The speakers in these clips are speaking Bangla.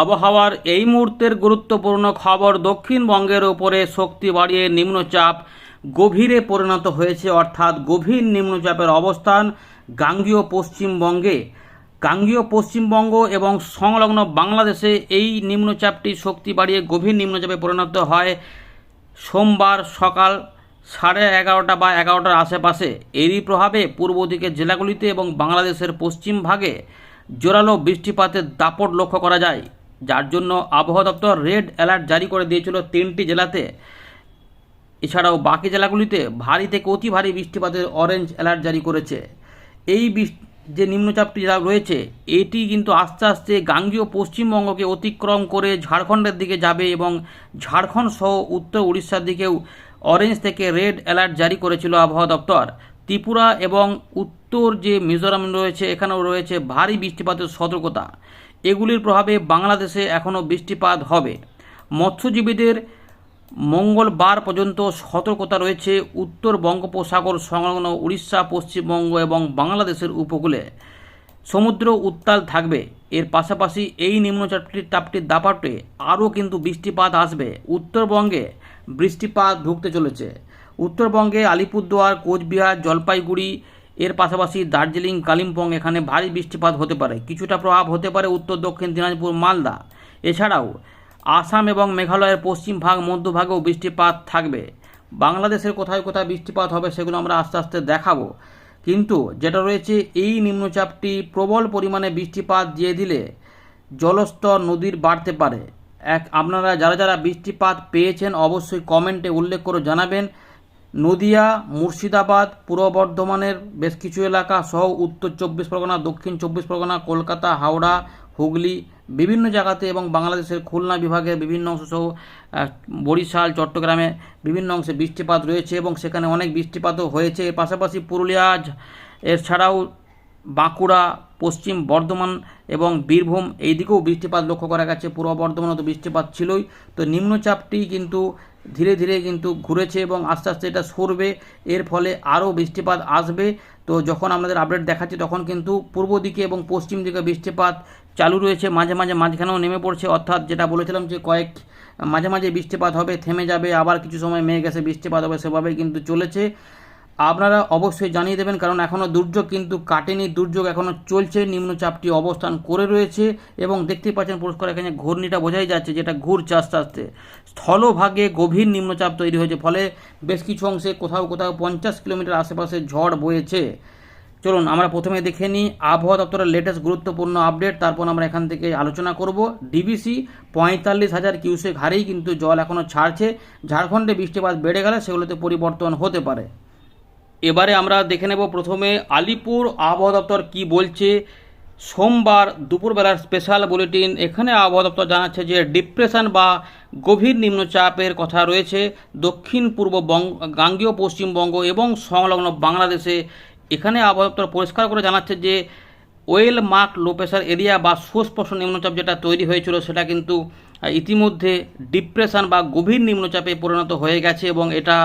আবহাওয়ার এই মুহূর্তের গুরুত্বপূর্ণ খবর দক্ষিণবঙ্গের ওপরে শক্তি বাড়িয়ে নিম্নচাপ গভীরে পরিণত হয়েছে, অর্থাৎ গভীর নিম্নচাপের অবস্থান গাঙ্গীয় পশ্চিমবঙ্গে। গাঙ্গীয় পশ্চিমবঙ্গ এবং সংলগ্ন বাংলাদেশে এই নিম্নচাপটি শক্তি বাড়িয়ে গভীর নিম্নচাপে পরিণত হয় সোমবার সকাল সাড়ে এগারোটা বা এগারোটার আশেপাশে। এরই প্রভাবে পূর্ব দিকের জেলাগুলিতে এবং বাংলাদেশের পশ্চিম ভাগে জোরালো বৃষ্টিপাতের দাপট লক্ষ্য করা যায়। যার জন্য আবহাওয়া দপ্তর রেড অ্যালার্ট জারি করে দিয়েছিল তিনটি জেলাতে। এছাড়াও বাকি জেলাগুলিতে ভারী থেকে অতি ভারী বৃষ্টিপাতের অরেঞ্জ অ্যালার্ট জারি করেছে। এই যে নিম্নচাপটি যা রয়েছে, এটি কিন্তু আস্তে আস্তে গাঙ্গীয় পশ্চিমবঙ্গকে অতিক্রম করে ঝাড়খণ্ডের দিকে যাবে এবং ঝাড়খণ্ড সহ উত্তর উড়িষ্যার দিকেও অরেঞ্জ থেকে রেড অ্যালার্ট জারি করেছিল আবহাওয়া দপ্তর। ত্রিপুরা এবং উত্তর যে মিজোরাম রয়েছে, এখানেও রয়েছে ভারী বৃষ্টিপাতের সতর্কতা। এগুলির প্রভাবে বাংলাদেশে এখনও বৃষ্টিপাত হবে। মৎস্যজীবীদের মঙ্গলবার পর্যন্ত সতর্কতা রয়েছে উত্তর বঙ্গোপসাগর সংলগ্ন উড়িষ্যা, পশ্চিমবঙ্গ এবং বাংলাদেশের উপকূলে। সমুদ্র উত্তাল থাকবে। এর পাশাপাশি এই নিম্নচাপটির চাপটির দাপাটে আরও কিন্তু বৃষ্টিপাত আসবে। উত্তরবঙ্গে বৃষ্টিপাত ঢুকতে চলেছে। উত্তরবঙ্গে আলিপুরদুয়ার, কোচবিহার, জলপাইগুড়ি এর পাশাপাশি দার্জিলিং, কালিম্পং এখানে ভারী বৃষ্টিপাত হতে পারে। কিছুটা প্রভাব হতে পারে উত্তর, দক্ষিণ, দিনাজপুর, মালদা। এছাড়াও আসাম এবং মেঘালয়ের পশ্চিম ভাগ মধ্যভাগেও বৃষ্টিপাত থাকবে। বাংলাদেশের কোথায় কোথায় বৃষ্টিপাত হবে সেগুলো আমরা আস্তে আস্তে দেখাবো। কিন্তু যেটা রয়েছে, এই নিম্নচাপটি প্রবল পরিমাণে বৃষ্টিপাত দিয়ে দিলে জলস্তর নদীর বাড়তে পারে। এক, আপনারা যারা যারা বৃষ্টিপাত পেয়েছেন, অবশ্যই কমেন্টে উল্লেখ করে জানাবেন। নদিয়া, মুর্শিদাবাদ, পূর্ব বর্ধমানের বেশ কিছু এলাকা সহ উত্তর চব্বিশ পরগনা, দক্ষিণ চব্বিশ পরগনা, কলকাতা, হাওড়া, হুগলি বিভিন্ন জায়গাতে এবং বাংলাদেশের খুলনা বিভাগের বিভিন্ন অংশ সহ বরিশাল, চট্টগ্রামে বিভিন্ন অংশে বৃষ্টিপাত রয়েছে এবং সেখানে অনেক বৃষ্টিপাতও হয়েছে। এর পাশাপাশি পুরুলিয়া এছাড়াও বাঁকুড়া, পশ্চিম বর্ধমান এবং বীরভূম, এই দিকেও বৃষ্টিপাত লক্ষ্য করা গেছে। পূর্ব বর্ধমানে তো বৃষ্টিপাত ছিলই। তো নিম্নচাপটি কিন্তু ধীরে ধীরে কিন্তু ঘুরেছে এবং আস্তে আস্তে এটা সরবে। এর ফলে আরও বৃষ্টিপাত আসবে। তো যখন আমাদের আপডেট দেখাচ্ছি, তখন কিন্তু পূর্ব দিকে এবং পশ্চিম দিকে বৃষ্টিপাত চালু রয়েছে। মাঝে মাঝে মাঝখানেও নেমে পড়ছে। অর্থাৎ যেটা বলেছিলাম যে কয়েক, মাঝে মাঝে বৃষ্টিপাত হবে, থেমে যাবে, আবার কিছু সময় মেঘ এসে বৃষ্টিপাত হবে, সেভাবেই কিন্তু চলেছে। আপনারা অবশ্যই জানিয়ে দেবেন, কারণ এখনও দুর্যোগ কিন্তু কাটেনি। দুর্যোগ এখনও চলছে, নিম্নচাপটি অবস্থান করে রয়েছে এবং দেখতেই পাচ্ছেন পুরস্কার এখানে ঘূর্ণিটা বোঝাই যাচ্ছে যেটা ঘুরছে আস্তে আস্তে স্থলভাগে গভীর নিম্নচাপ তৈরি হয়েছে, ফলে বেশ কিছু অংশে কোথাও কোথাও পঞ্চাশ কিলোমিটার আশেপাশে ঝড় বয়েছে। চলুন, আমরা প্রথমে দেখে নিই আবহাওয়া দপ্তরের লেটেস্ট গুরুত্বপূর্ণ আপডেট তারপর আমরা এখান থেকে আলোচনা করব। ডিবিসি পঁয়তাল্লিশ হাজার কিউসেক হারেই কিন্তু জল এখনও ছাড়ছে। ঝাড়খণ্ডে বৃষ্টিপাত বেড়ে গেলে সেগুলোতে পরিবর্তন হতে পারে। এবারে আমরা দেখে নেব প্রথমে আলিপুর আবহাওয়া দপ্তর কি বলছে। সোমবার দুপুরবেলার স্পেশাল বুলেটিন এখানে আবহাওয়া দপ্তর জানাচ্ছে যে ডিপ্রেশন বা গভীর নিম্নচাপের কথা রয়েছে। দক্ষিণ পূর্ব বঙ্গ, গাঙ্গীয়, পশ্চিমবঙ্গ এবং সংলগ্ন বাংলাদেশে। এখানে আবহাওয়া দপ্তর পরিষ্কার করে জানাচ্ছে যে well marked low pressure area বা সুস্পষ্ট নিম্নচাপ যেটা তৈরি হয়েছিল সেটা কিন্তু ইতিমধ্যে ডিপ্রেশন বা গভীর নিম্নচাপে পরিণত হয়ে গেছে এবং এটা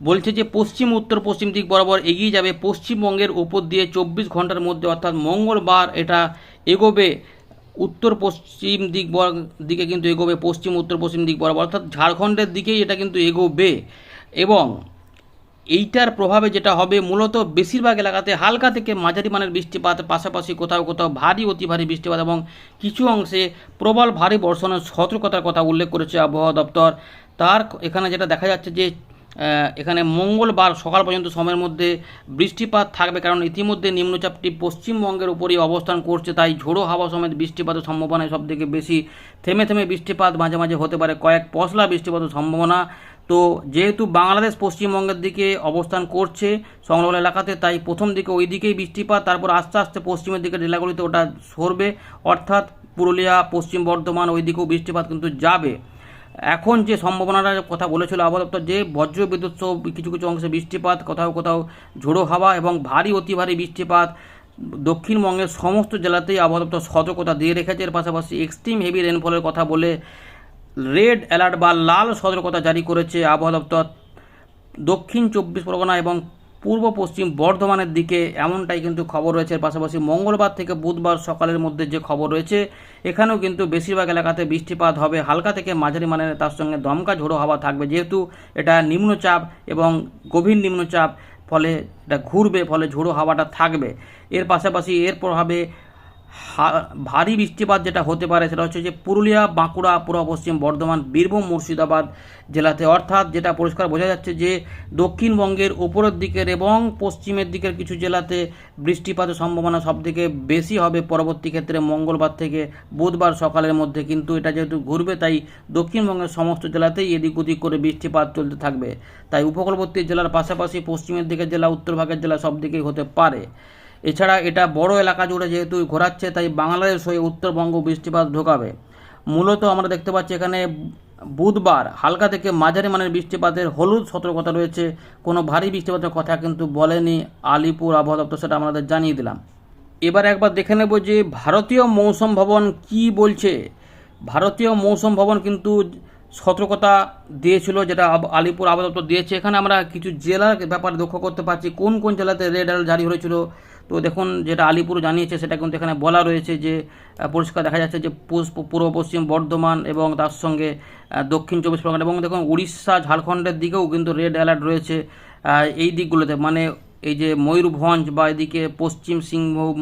বলছে যে পশ্চিম, উত্তর, পশ্চিম দিক বরাবর এগিয়ে যাবে। পশ্চিমবঙ্গের উপর দিয়ে চব্বিশ ঘণ্টার মধ্যে, অর্থাৎ মঙ্গলবার এটা এগোবে। উত্তর, পশ্চিম দিক দিকে কিন্তু এগোবে। পশ্চিম, উত্তর, পশ্চিম দিক বরাবর, অর্থাৎ ঝাড়খণ্ডের দিকেই এটা কিন্তু এগোবে। এবং এইটার প্রভাবে যেটা হবে, মূলত বেশিরভাগ এলাকাতে হালকা থেকে মাঝারি মানের বৃষ্টিপাত, পাশাপাশি কোথাও কোথাও ভারী, অতি ভারী বৃষ্টিপাত এবং কিছু অংশে প্রবল ভারী বর্ষণের সতর্কতার কথা উল্লেখ করেছে আবহাওয়া দপ্তর। তার এখানে যেটা দেখা যাচ্ছে যে এখানে মঙ্গলবার সকাল পর্যন্ত সময়ের মধ্যে বৃষ্টিপাত থাকবে কারণ ইতিমধ্যে নিম্নচাপটি পশ্চিমবঙ্গের উপরই অবস্থান করছে, তাই ঝোড়ো হাওয়া সমেত বৃষ্টিপাতের সম্ভাবনা সব থেকে বেশি। থেমে থেমে বৃষ্টিপাত মাঝে মাঝে হতে পারে, কয়েক পশলা বৃষ্টিপাতের সম্ভাবনা। তো যেহেতু বাংলাদেশ পশ্চিমবঙ্গের দিকে অবস্থান করছে সংলগ্ন এলাকাতে, তাই প্রথম দিকে ওই দিকেই বৃষ্টিপাত, তারপর আস্তে আস্তে পশ্চিমের দিকে জেলাগুলিতে ওটা সরবে। অর্থাৎ পুরুলিয়া, পশ্চিম বর্ধমান ওই দিকেও বৃষ্টিপাত কিন্তু যাবে। এখন যে সম্ভাবনার কথা বলেছিল আবহাওয়া যে বজ্র বিদ্যুৎ সহ কিছু কিছু অংশে বৃষ্টিপাত, কোথাও কোথাও ঝোড়ো হাওয়া এবং ভারী অতি ভারী বৃষ্টিপাত দক্ষিণবঙ্গের সমস্ত জেলাতেই আবহাওয়া দপ্তর সতর্কতা দিয়ে রেখেছে। এর পাশাপাশি এক্সট্রিম হেভি রেনফলের কথা বলে রেড অ্যালার্ট বা লাল সতর্কতা জারি করেছে আবহাওয়া দপ্তর। দক্ষিণ চব্বিশ পরগনা এবং পূর্ব পশ্চিম বর্ধমানের দিকে এমনটাই কিন্তু খবর রয়েছে। পাশাপাশি মঙ্গলবার থেকে বুধবার সকালের মধ্যে যে খবর রয়েছে, এখানেও কিন্তু বেশিরভাগ এলাকাতে বৃষ্টিপাত হবে। হালকা থেকে মাঝারি মানের তার সঙ্গে দমকা ঝোড়ো হাওয়া থাকবে। যেহেতু এটা নিম্নচাপ এবং গভীর নিম্নচাপ, ফলে এটা ঘুরবে, ফলে ঝোড়ো হাওয়াটা থাকবে। এর পাশাপাশি এর প্রভাবে ভারী বৃষ্টিপাত যেটা হতে পারে সেটা হচ্ছে যে পুরুলিয়া, বাঁকুড়া, পূর্ব পশ্চিম, বর্ধমান, বীরভূম, মুর্শিদাবাদ জেলাতে। অর্থাৎ যেটা পরিষ্কার বোঝা যাচ্ছে যে দক্ষিণবঙ্গের উপরের দিকের এবং পশ্চিমের দিকের কিছু জেলাতে বৃষ্টিপাতের সম্ভাবনা সবথেকে বেশি হবে পরবর্তী ক্ষেত্রে মঙ্গলবার থেকে বুধবার সকালের মধ্যে। কিন্তু এটা যেহেতু ঘুরবে, তাই দক্ষিণবঙ্গের সমস্ত জেলাতেই এদিক ওদিক করে বৃষ্টিপাত চলতে থাকবে। তাই উপকূলবর্তী জেলার পাশাপাশি পশ্চিমের দিকের জেলা, উত্তর ভাগের জেলা সব দিকেই হতে পারে। এছাড়া এটা বড় এলাকা জুড়ে যেহেতু ঘোরাচ্ছে, তাই বাংলাদেশ হয়ে উত্তরবঙ্গ বৃষ্টিপাত ঢোকাবে। মূলত আমরা দেখতে পাচ্ছি এখানে বুধবার হালকা থেকে মাঝারি মানের বৃষ্টিপাতের হলুদ সতর্কতা রয়েছে। কোনো ভারী বৃষ্টিপাতের কথা কিন্তু বলেনি আলিপুর আবহাওয়া দপ্তর, সেটা আমাদের জানিয়ে দিলাম। এবার একবার দেখে নেব যে ভারতীয় মৌসুম ভবন কি বলছে। ভারতীয় মৌসুম ভবন কিন্তু সতর্কতা দিয়েছিল, যেটা আলিপুর আবহাওয়া দপ্তর দিয়েছে। এখানে আমরা কিছু জেলার ব্যাপারে লক্ষ্য করতে পারছি। কোন কোন জেলাতে রেড অ্যালার্ট জারি হয়েছিল? তো দেখুন যেটা আলিপুর জানিয়েছে, সেটা কিন্তু এখানে বলা রয়েছে যে পরিষ্কার দেখা যাচ্ছে যে পূর্ব পশ্চিম বর্ধমান এবং তার সঙ্গে দক্ষিণ চব্বিশ পরগনা এবং দেখুন উড়িষ্যা, ঝাড়খণ্ডের দিকেও কিন্তু রেড অ্যালার্ট রয়েছে এই দিকগুলোতে। মানে এই যে ময়ূরভঞ্জ বা এদিকে পশ্চিম সিংভূম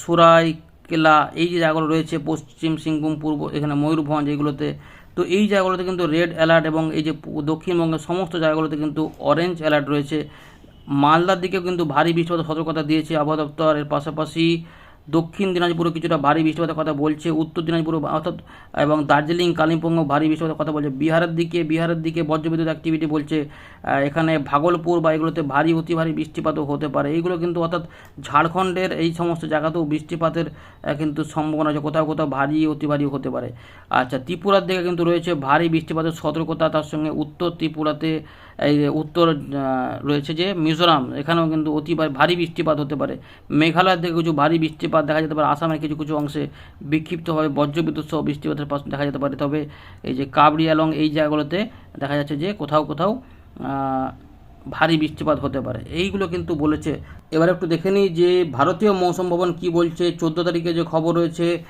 সুরাইকেলা, এই যে জায়গাগুলো রয়েছে, পশ্চিম সিংভূম পূর্ব, এখানে ময়ূরভঞ্জ এইগুলোতে, তো এই জায়গাগুলোতে কিন্তু রেড অ্যালার্ট এবং এই যে দক্ষিণবঙ্গের সমস্ত জায়গাগুলোতে কিন্তু অরেঞ্জ অ্যালার্ট রয়েছে। মালদার দিকেও কিন্তু ভারী বৃষ্টিপাতের সতর্কতা দিয়েছে আবহাওয়া দপ্তর। এর পাশাপাশি দক্ষিণ দিনাজপুরে কিছুটা ভারী বৃষ্টিপাতের কথা বলছে উত্তর দিনাজপুর অর্থাৎ এবং দার্জিলিং কালিম্পংও ভারী বৃষ্টিপাতের কথা বলছে। বিহারের দিকে বিহারের দিকে বজ্রবিদ্যুৎ অ্যাক্টিভিটি বলছে এখানে ভাগলপুর বা এগুলোতে ভারী, অতি ভারী বৃষ্টিপাতও হতে পারে। এইগুলো কিন্তু অর্থাৎ ঝাড়খণ্ডের এই সমস্ত জায়গাতেও বৃষ্টিপাতের কিন্তু সম্ভাবনা আছে। কোথাও কোথাও ভারী, অতি ভারী হতে পারে। আচ্ছা ত্রিপুরার দিকে কিন্তু রয়েছে ভারী বৃষ্টিপাতের সতর্কতা। তার সঙ্গে উত্তর ত্রিপুরাতে এই উত্তর রয়েছে যে মিজোরাম, এখানেও কিন্তু অতি ভারী- বৃষ্টিপাত হতে পারে। মেঘালয়ের দিকে কিছু ভারী বৃষ্টিপাত দেখা যেতে পারে। আসামের কিছু কিছু অংশে বিক্ষিপ্তভাবে বজ্রবিদ্যুৎ সহ বৃষ্টিপাতের পাশ দেখা যেতে পারে। তবে এই যে এবং এই জায়গাগুলোতে দেখা যাচ্ছে যে কোথাও কোথাও ভারী বৃষ্টিপাত হতে পারে। এইগুলো কিন্তু বলেছে। এবার একটু দেখে নিই যে ভারতীয় মৌসুম ভবন কি বলছে। চোদ্দ তারিখে যে খবর রয়েছে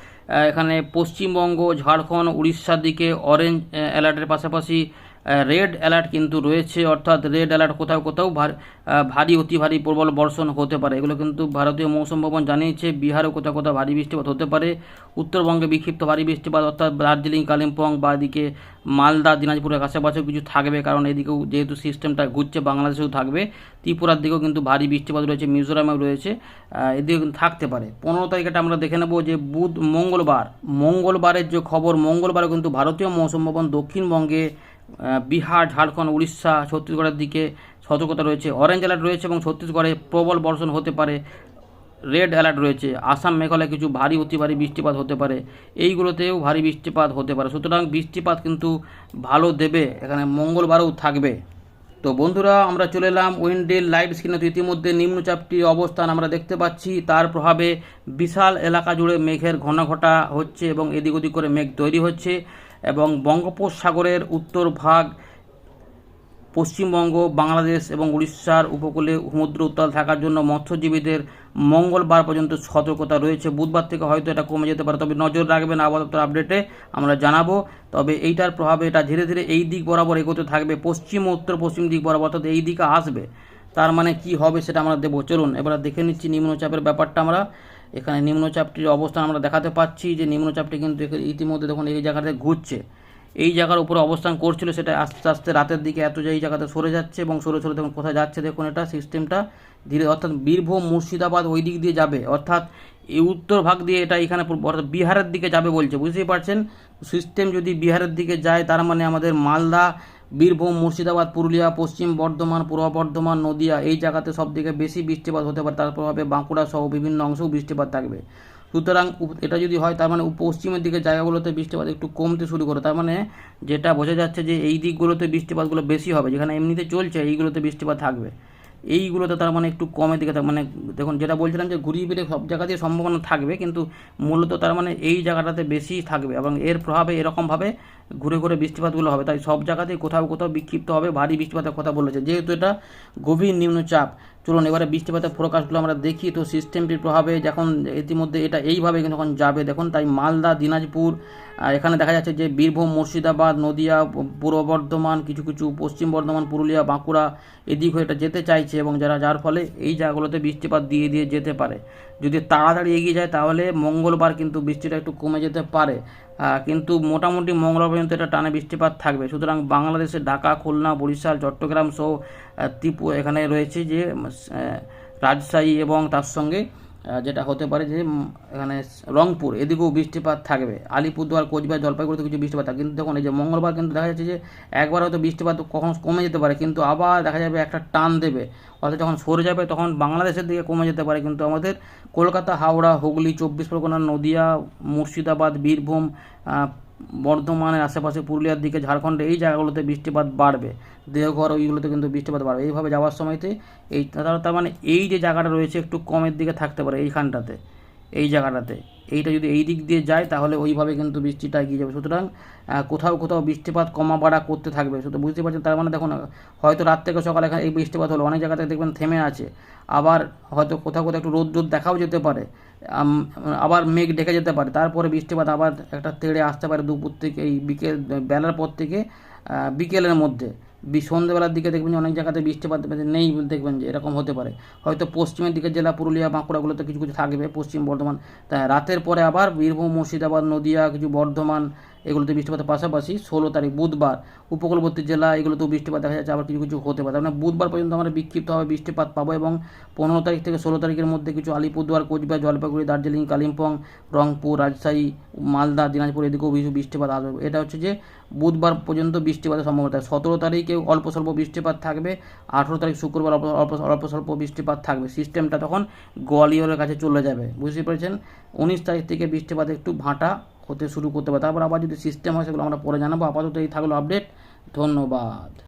এখানে পশ্চিমবঙ্গ, ঝাড়খণ্ড, উড়িষ্যার দিকে অরেঞ্জ অ্যালার্টের পাশাপাশি রেড অ্যালার্ট কিন্তু রয়েছে, অর্থাৎ রেড অ্যালার্ট কোথাও কোথাও ভার- অতি ভারী প্রবল বর্ষণ হতে পারে। এগুলো কিন্তু ভারতীয় মৌসুম ভবন জানিয়েছে, বিহারেও কোথাও কোথাও ভারী বৃষ্টিপাত হতে পারে। উত্তরবঙ্গে বিক্ষিপ্ত ভারী বৃষ্টিপাত, অর্থাৎ দার্জিলিং, কালিম্পং বা এদিকে মালদা, দিনাজপুরের কাছাকাছিও কিছু থাকবে, কারণ এদিকেও যেহেতু সিস্টেমটা ঘুরছে, বাংলাদেশেও থাকবে। ত্রিপুরার দিকেও কিন্তু ভারী বৃষ্টিপাত রয়েছে, মিজোরামেও রয়েছে এদিকে থাকতে পারে। পনেরো তারিখটা আমরা দেখে নেব যে বুধ, মঙ্গলবার, মঙ্গলবারের যে খবর মঙ্গলবারে কিন্তু ভারতীয় মৌসুম ভবন দক্ষিণবঙ্গে বিহার, ঝাড়খণ্ড, উড়িষ্যা, ছত্তিশগড়ের দিকে সতর্কতা রয়েছে। অরেঞ্জ অ্যালার্ট রয়েছে এবং ছত্তিশগড়ে প্রবল বর্ষণ হতে পারে। রেড অ্যালার্ট রয়েছে। আসাম, মেঘালয় কিছু ভারী, অতি ভারী বৃষ্টিপাত হতে পারে। এইগুলোতেও ভারী বৃষ্টিপাত হতে পারে। সুতরাং বৃষ্টিপাত কিন্তু ভালো দেবে। এখানে মঙ্গলবারও থাকবে। তো বন্ধুরা, আমরা চলে এলাম উইন্ডেল লাইভ স্ক্রিনে তো ইতিমধ্যে নিম্নচাপটির অবস্থান আমরা দেখতে পাচ্ছি। তার প্রভাবে বিশাল এলাকা জুড়ে মেঘের ঘন ঘটা হচ্ছে এবং এদিক ওদিক করে মেঘ তৈরি হচ্ছে। এবং বঙ্গোপসাগরের উত্তর ভাগ, পশ্চিমবঙ্গ, বাংলাদেশ এবং উড়িষ্যার উপকূলে সমুদ্র উত্তাল থাকার জন্য মৎস্যজীবীদের মঙ্গলবার পর্যন্ত সতর্কতা রয়েছে। বুধবার থেকে হয়তো এটা কমে যেতে পারে, তবে নজর রাখবেন দপ্তর আপডেটে, আমরা জানাব। তবে এইটার প্রভাবে, এটা ধীরে ধীরে এই দিক বরাবর এগোতে থাকবে, পশ্চিম উত্তর পশ্চিম দিক বরাবর, অর্থাৎ এই দিকে আসবে। তার মানে কি হবে সেটা আমরা দেবো। চলুন, এবার দেখে নিচ্ছি নিম্নচাপের ব্যাপারটা আমরা। এখানে নিম্নচাপটির অবস্থান আমরা দেখাতে পাচ্ছি যে নিম্নচাপটি কিন্তু ইতিমধ্যে দেখুন এই জায়গাতে ঘুরছে। এই জায়গার উপরে অবস্থান করছিল, সেটা আস্তে আস্তে রাতের দিকে এত যে এই জায়গাতে সরে যাচ্ছে এবং সরে সরে দেখুন কোথায় যাচ্ছে দেখুন এটা সিস্টেমটা। ধীরে অর্থাৎ বীরভূম, মুর্শিদাবাদ ওই দিক দিয়ে যাবে। অর্থাৎ এই উত্তর ভাগ দিয়ে এটা এখানে অর্থাৎ বিহারের দিকে যাবে বলছে, বুঝতেই পারছেন? সিস্টেম যদি বিহারের দিকে যায়, তার মানে আমাদের মালদা বীরভূম, মুর্শিদাবাদ, পুরুলিয়া, পশ্চিম বর্ধমান, পূর্ব বর্ধমান, নদিয়া এই জায়গাতে সব থেকে বেশি বৃষ্টিপাত হতে পারে। তার প্রভাবে বাঁকুড়া সহ বিভিন্ন অংশেও বৃষ্টিপাত থাকবে। সুতরাং এটা যদি হয়, তার মানে পশ্চিমের দিকে জায়গাগুলোতে বৃষ্টিপাত একটু কমতে শুরু করে। তার মানে যেটা বোঝা যাচ্ছে যে এই দিকগুলোতে বৃষ্টিপাতগুলো বেশি হবে, যেখানে এমনিতে চলছে, এইগুলোতে বৃষ্টিপাত থাকবে। এইগুলোতে তার মানে একটু কমের দিকে মানে দেখুন, যেটা বলছিলাম যে ঘুরিয়ে ফিরে সব জায়গাতেই সম্ভাবনা থাকবে, কিন্তু মূলত তার মানে এই জায়গাটাতে বেশি থাকবে এবং এর প্রভাবে এরকমভাবে ঘুরে ঘুরে বৃষ্টিপাতগুলো হবে। তাই সব জায়গাতেই কোথাও কোথাও বিক্ষিপ্ত হবে, ভারী বৃষ্টিপাতের কথা বলেছে। যেহেতু এটা গভীর নিম্নচাপ, চলুন এবারে বৃষ্টিপাতের ফোরকাস্টগুলো আমরা দেখি। তো সিস্টেমটির প্রভাবে যখন ইতিমধ্যে এটা এইভাবে যখন যাবে। দেখুন, তাই মালদা, দিনাজপুর এখানে দেখা যাচ্ছে যে বীরভূম, মুর্শিদাবাদ, নদিয়া, পূর্ব বর্ধমান, কিছু কিছু পশ্চিম বর্ধমান, পুরুলিয়া, বাঁকুড়া এদিক হয়ে এটা যেতে চাইছে এবং যারা, যার ফলে এই জায়গাগুলোতে বৃষ্টিপাত দিয়ে দিয়ে যেতে পারে। যদি তাড়াতাড়ি এগিয়ে যায়, তাহলে মঙ্গলবার কিন্তু বৃষ্টিটা একটু কমে যেতে পারে। কিন্তু মোটামুটি মঙ্গলবার পর্যন্ত এটা টানে বৃষ্টিপাত থাকবে। সুতরাং বাংলাদেশে ঢাকা, খুলনা, বরিশাল, চট্টগ্রাম সহ ত্রিপুরা এখানে রয়েছে যে রাজশাহী এবং তার সঙ্গে যেটা হতে পারে যে এখানে রংপুর, এদিকেও বৃষ্টিপাত থাকবে। আলিপুরদুয়ার, কোচবিহার, জলপাইগুড়িতে কিছু বৃষ্টিপাত থাকে। কিন্তু দেখুন, এই যে মঙ্গলবার কিন্তু দেখা যাচ্ছে যে, একবার হয়তো বৃষ্টিপাত কখনো কমে যেতে পারে, কিন্তু আবার দেখা যাবে একটা টান দেবে। অর্থাৎ যখন সরে যাবে, তখন বাংলাদেশের দিকে কমে যেতে পারে। কিন্তু আমাদের কলকাতা, হাওড়া, হুগলি, চব্বিশ পরগনা, নদিয়া, মুর্শিদাবাদ, বীরভূম বর্ধমানের আশেপাশে পুরুলিয়ার দিকে ঝাড়খণ্ডে এই জায়গাগুলোতে বৃষ্টিপাত বাড়বে। দেহঘর ওইগুলোতে কিন্তু বৃষ্টিপাত বাড়বে। এইভাবে যাওয়ার সময়তে এই তার মানে এই যে জায়গাটা রয়েছে একটু কমের দিকে থাকতে পারে এইখানটাতে, এই জায়গাটাতে। এইটা যদি এই দিক দিয়ে যায় তাহলে ওইভাবে কিন্তু বৃষ্টিটা এগিয়ে যাবে। সুতরাং কোথাও কোথাও বৃষ্টিপাত কমা বাড়া করতে থাকবে। শুধু বুঝতে পারছেন? তার মানে দেখুন, হয়তো রাত থেকে সকালে এখানে এই বৃষ্টিপাত হলো। অনেক জায়গাতে দেখবেন থেমে আছে। আবার হয়তো কোথাও কোথাও একটু রোদ রোদ দেখাও যেতে পারে। আবার মেঘ ঢেকে যেতে পারে। তারপরে বৃষ্টিপাত আবার একটা তেড়ে আসতে পারে দুপুর থেকে, এই বিকেল, বেলার পর থেকে বিকেলের মধ্যে। সন্ধ্যেবেলার দিকে দেখবেন যে অনেক জায়গাতে বৃষ্টিপাত নেই দেখবেন যে এরকম হতে পারে। হয়তো পশ্চিমের দিকে জেলা, পুরুলিয়া, বাঁকুড়াগুলোতে কিছু কিছু থাকবে পশ্চিম বর্ধমান। তা রাতের পরে আবার বীরভূম, মুর্শিদাবাদ, নদিয়া, কিছু বর্ধমান এগুলোতে বৃষ্টিপাতের পাশাপাশি ষোলো তারিখ বুধবার উপকূলবর্তী জেলা এগুলোতেও বৃষ্টিপাত দেখা যাচ্ছে, আবার কিছু কিছু হতে পারে। মানে বুধবার পর্যন্ত আমরা বিক্ষিপ্তভাবে বৃষ্টিপাত পাবো এবং পনেরো তারিখ থেকে ষোলো তারিখের মধ্যে কিছু আলিপুরদুয়ার, কোচবিহার, জলপাইগুড়ি, দার্জিলিং, কালিম্পং, রংপুর, রাজশাহী, মালদা, দিনাজপুর এদিকেও কিছু বৃষ্টিপাত আসবে। এটা হচ্ছে যে বুধবার পর্যন্ত বৃষ্টিপাতের সম্ভাবনা থাকে। সতেরো তারিখে অল্প স্বল্প বৃষ্টিপাত থাকবে, আঠেরো তারিখ শুক্রবার অল্প অল্প অল্প স্বল্প বৃষ্টিপাত থাকবে। সিস্টেমটা তখন গোয়ালিয়রের কাছে চলে যাবে। বুঝতে পেরেছেন? উনিশ তারিখ থেকে বৃষ্টিপাত একটু ভাঁটা হতে শুরু করতে পারে। তারপর আবার যদি সিস্টেম হয় সেগুলো আমরা পরে জানাব। আপাতত এই থাকল আপডেট ধন্যবাদ।